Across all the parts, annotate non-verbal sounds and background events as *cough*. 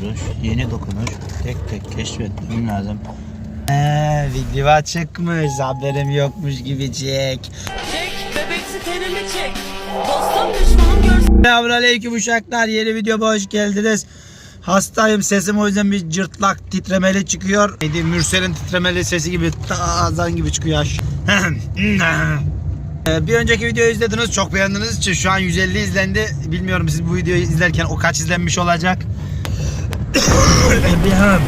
duruş, yeni dokunuş. Tek tek keşfetmem lazım. Eee video çıkmış haberim yokmuş gibi çek. Çek bebeksi tenimi çek. Dostum düşmanım görsün. Selamünaleyküm uşaklar yeni videoma hoş geldiniz. Hastayım sesim o yüzden bir cırtlak titremeli çıkıyor. Neydi Mürsel'in titremeli sesi gibi tazan gibi çıkıyor. *laughs* Bir önceki videoyu izlediniz çok beğendiğiniz için şu an 150 izlendi. Bilmiyorum siz bu videoyu izlerken o kaç izlenmiş olacak. Ham.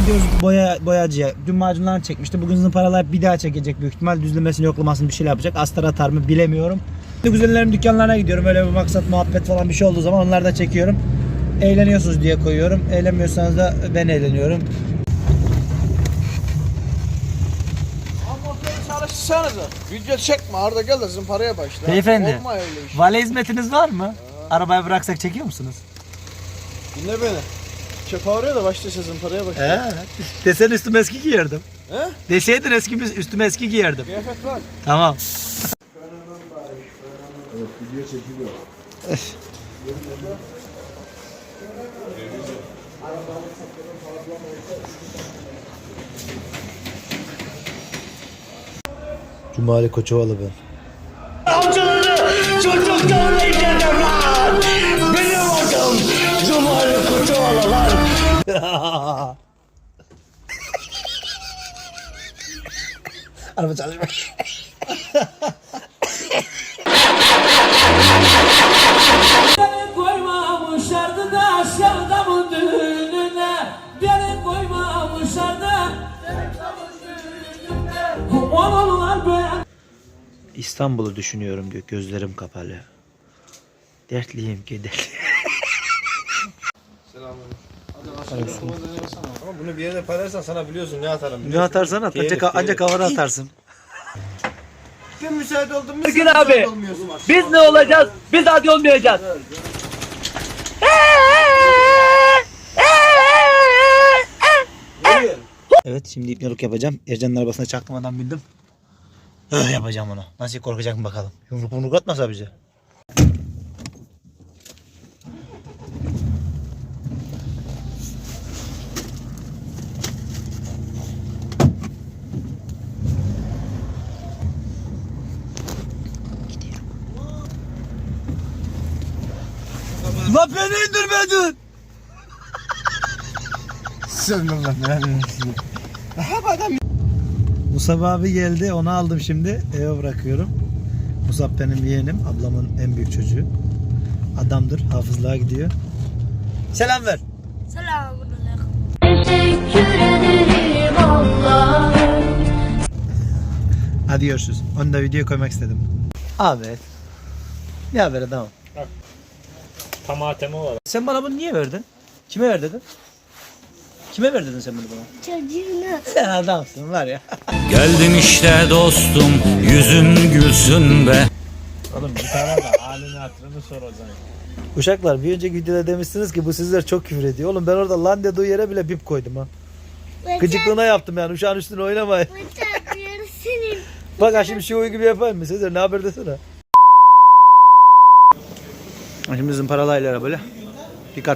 Gidiyoruz boya, boyacıya. Dün macunlarını çekmişti. Bugün zımparalar bir daha çekecek büyük ihtimal. Düzlemesini yoklamasını bir şeyler yapacak. Astar atar mı bilemiyorum. Şimdi Güzellerin dükkanlarına gidiyorum. Öyle bir maksat muhabbet falan bir şey olduğu zaman onları da çekiyorum. Eğleniyorsunuz diye koyuyorum. Eğlenmiyorsanız da ben eğleniyorum. Motoru çalıştırsanıza. Video çekme Arda gel de zımparaya başla. Beyefendi. Olma öyle iş. Vale hizmetiniz var mı? Arabaya bıraksak çekiyor musunuz? Dinle beni. Çöp ağrıyor da başla zımparaya başla. He. Desen üstüme eski giyerdim. He? Deseydin eski üstüme eski giyerdim. Kıyafet var. Tamam. Cumali Koçovalı ben. Araba çalışmıyor. Beni koymamışlardı da sevdamın düğününe. Beni koymamışlardı. Olanlar böyle. İstanbul'u düşünüyorum diyor gözlerim kapalı. Dertliyim ki dertliyim. Ama bunu bir yere paylaşsan sana biliyorsun ne atarım. Ne atarsan at ancak, ancak havana atarsın. Ben müsait oldum mu? Bugün abi biz ne olacağız? Biz hadi olmayacağız. Evet şimdi ipnoluk yapacağım. Ercan'ın arabasına çaktırmadan bindim. Öh yapacağım onu. Nasıl korkacak mı bakalım. Yumruk yumruk atmasa bize. La beni indirmedin. Sen lan Musab abi geldi. Onu aldım şimdi. Eve bırakıyorum. Musab benim yeğenim. Ablamın en büyük çocuğu. Adamdır. Hafızlığa gidiyor. Selam ver. Teşekkür ederim Allah'ım. Hadi görüşürüz. Onu da videoya koymak istedim. Abi. Ne haber Tamatemi var. Sen bana bunu niye verdin? Kime ver dedin? Kime ver dedin sen bunu bana? Çocuğuna. Sen adamsın var ya. *laughs* Geldim işte dostum yüzün gülsün be Oğlum bir tane de halini hatırını soracaksın. Uşaklar bir önceki videoda demişsiniz ki bu sizler çok küfür ediyor. Oğlum ben orada lan dediği yere bile bip koydum ha. Gıcıklığına yaptım yani uşağın üstüne oynamayın. Bıçak yarısını. Bak ha şimdi şu gibi yapayım mı? Sezer ne haber desene. Şimdi zımparalayla böyle.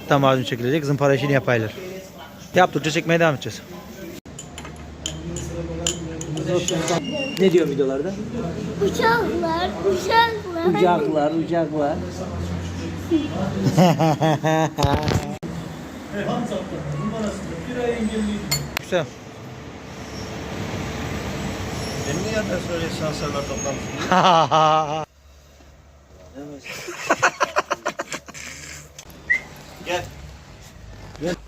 Daha macun çekilecek. Zımpara işini yapaylar. Yaptıkça çekmeye devam edeceğiz. Ne diyor videolarda? Uçaklar, uçaklar. Uçaklar, uçaklar. Güzel. Benim niye yapıyorsun öyle şanslarla toplantısını? *laughs* Gel.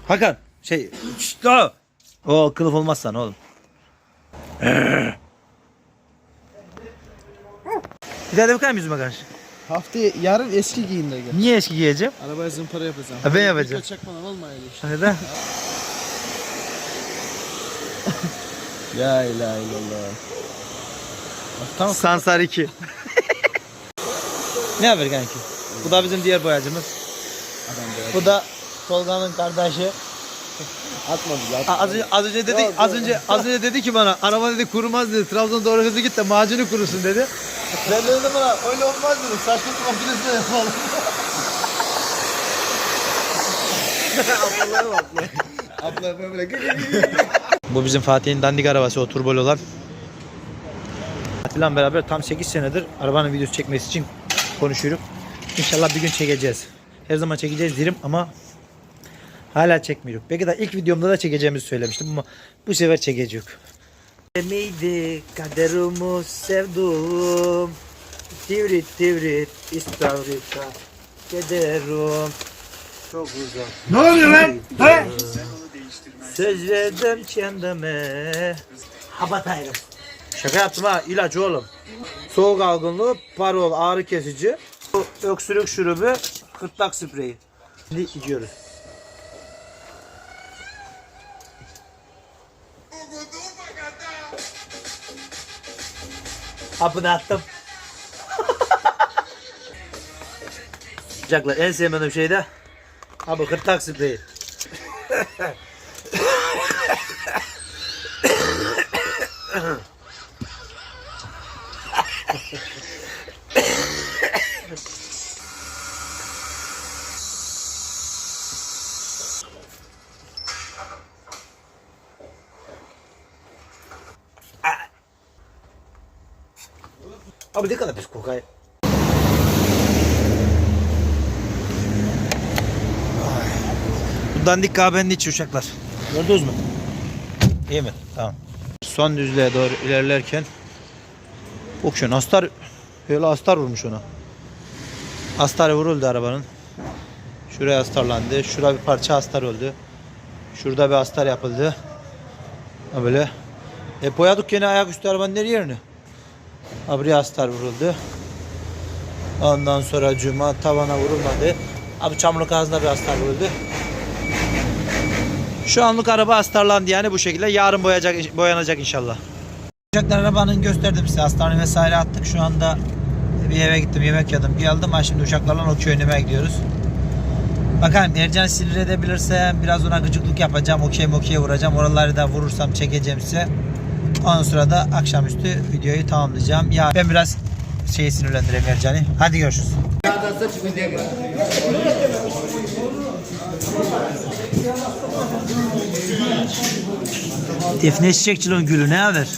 Hakan şey şşt, o. O kılıf olmazsan oğlum. *laughs* Bir daha da bakar mısın yüzüme karşı? Haftaya yarın eski giyinde gel. Niye eski giyeceğim? Arabaya zımpara yapacağım. Ha, ben yapacağım. Video çekmeden olma öyle işte. Neden? Ya *laughs* ilahe illallah. Tam Sansar 2. *laughs* ne haber kanki? Bu da bizim diğer boyacımız. Bu da Tolga'nın kardeşi. atmadı. A- Az önce, az önce dedi az önce az önce dedi ki bana araba dedi kurumaz dedi. Trabzon doğru hızlı git de macunu kurusun dedi. Ben de dedim bana öyle olmaz dedim. Saçma makinesine yapalım. *laughs* Abla böyle *laughs* Bu bizim Fatih'in dandik arabası o turbolu olan. Fatih'le beraber tam 8 senedir arabanın videosu çekmesi için konuşuyoruz. İnşallah bir gün çekeceğiz. Her zaman çekeceğiz derim ama hala çekmiyoruz. Belki de ilk videomda da çekeceğimizi söylemiştim ama bu sefer çekeceğiz. Neydi kaderumuz sevduğum Tivrit tivrit istavrita Kederum Çok uzak Ne oluyor lan? He? Söz verdim kendime Habatayım Şaka yaptım ha ilaç oğlum Soğuk algınlığı parol ağrı kesici Bu Öksürük şurubu Kırtlak spreyi Şimdi içiyoruz Hapını attım Sıcaklar en sevmediğim şey de Abi kırtlak spreyi Abi ne kadar pis kokay. Bu dandik kahvenin içi uşaklar. Gördünüz mü? İyi mi? Tamam. Son düzlüğe doğru ilerlerken Okşun astar böyle astar vurmuş ona. Astar vuruldu arabanın. Şuraya astarlandı. Şurada bir parça astar oldu. Şurada bir astar yapıldı. Ha böyle. E boyadık yine ayaküstü arabanın nereye yerini? Astar vuruldu. Ondan sonra cuma tavana vurulmadı. Abi çamurluk ağzına bir astar vuruldu. Şu anlık araba astarlandı yani bu şekilde. Yarın boyayacak, boyanacak inşallah. Arabanın gösterdim size. Hastane vesaire attık. Şu anda bir eve gittim yemek yedim geldim. Ha şimdi uçaklarla o köyüne gidiyoruz. Bakalım Ercan sinir edebilirsem biraz ona gıcıklık yapacağım. Okey okey vuracağım. Oraları da vurursam çekeceğim size. Ondan sonra da akşamüstü videoyu tamamlayacağım. Ya ben biraz şeyi sinirlendireyim Ercan'ı. Hadi görüşürüz. Defne Çiçekçi'nin gülü ne haber?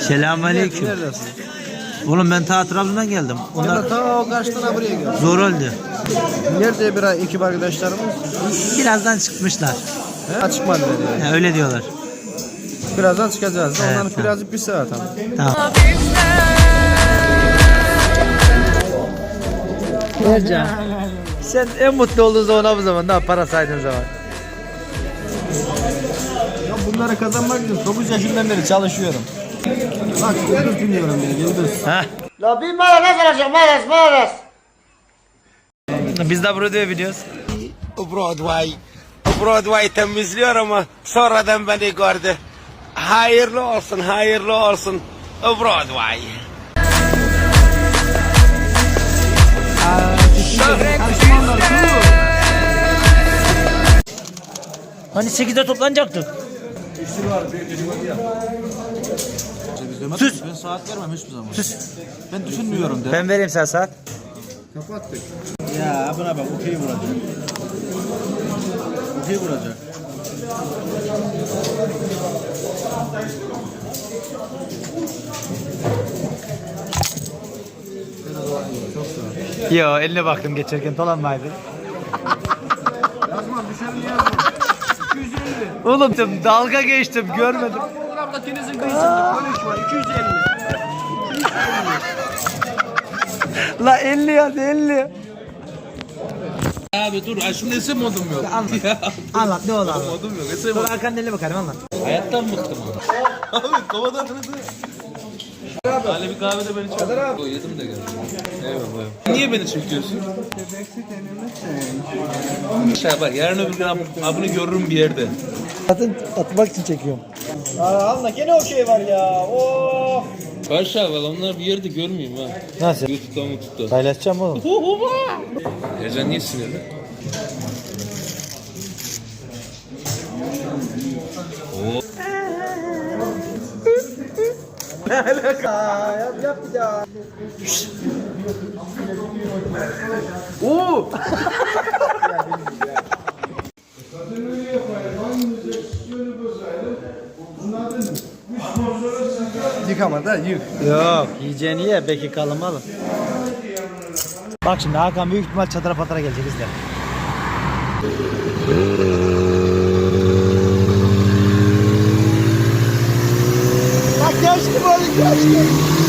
Selamünaleyküm. Oğlum ben ta Trabzon'dan geldim. Onlar Ta o karşıdan buraya gel. zor öldü. Nerede bir ekip arkadaşlarımız? Birazdan çıkmışlar. He? Çıkmadılar yani. Ha, öyle diyorlar. Birazdan çıkacağız. Evet, Ondan tamam. birazcık bir saat ama. Tamam. Ercan. Sen en mutlu olduğun zaman bu zaman daha para saydığın zaman. Ya bunları kazanmak için 9 yaşından beri çalışıyorum. Bak yıldız dinliyorum beni yıldız. Ha. La bir mayonez alacağım mayonez mayonez. Biz de burada biliyoruz. Broadway. Broadway temizliyor ama sonradan beni gördü. Hayırlı olsun, hayırlı olsun. Broadway. Hani 8'de toplanacaktık. Sus. Ben saat vermem hiçbir zaman. Sus. Ben düşünmüyorum de. Ben vereyim sen saat. Kapattık. Ya buna bak okey vuracak. Okey vuracak. Yo eline baktım geçerken dolanmaydı. Yazmam düşerini yazmam. 250. Oğlum dalga geçtim görmedim. Olur abla denizin kıyısında konuşma 250. La 50 yaz 50. Abi dur şimdi isim modum yok. Anlat ne oldu anlat. modum yok. Isim Dur arkandan eline bakarım anlat. Hayattan bıktım abi. Abi kafada aradı. Ali bir kahvede beni çağırdı. abi. Yedim de geldim. Eyvallah. Niye beni çekiyorsun? Şey bak yarın öbür gün ab- abini görürüm bir yerde. Zaten atmak için çekiyorum. Allah gene okey var ya. Of. Kaç abi onlar bir yerde görmeyeyim ha. Nasıl? YouTube'dan YouTube'dan. Paylaşacağım oğlum. Ercan niye sinirli? Ne alaka? Yap yap bir daha. Oo! Yıkama da yık. Yok yiyeceğini ye belki kalmalı. Bak şimdi Hakan büyük ihtimal çatıra patara gelecek izle. Touchdown!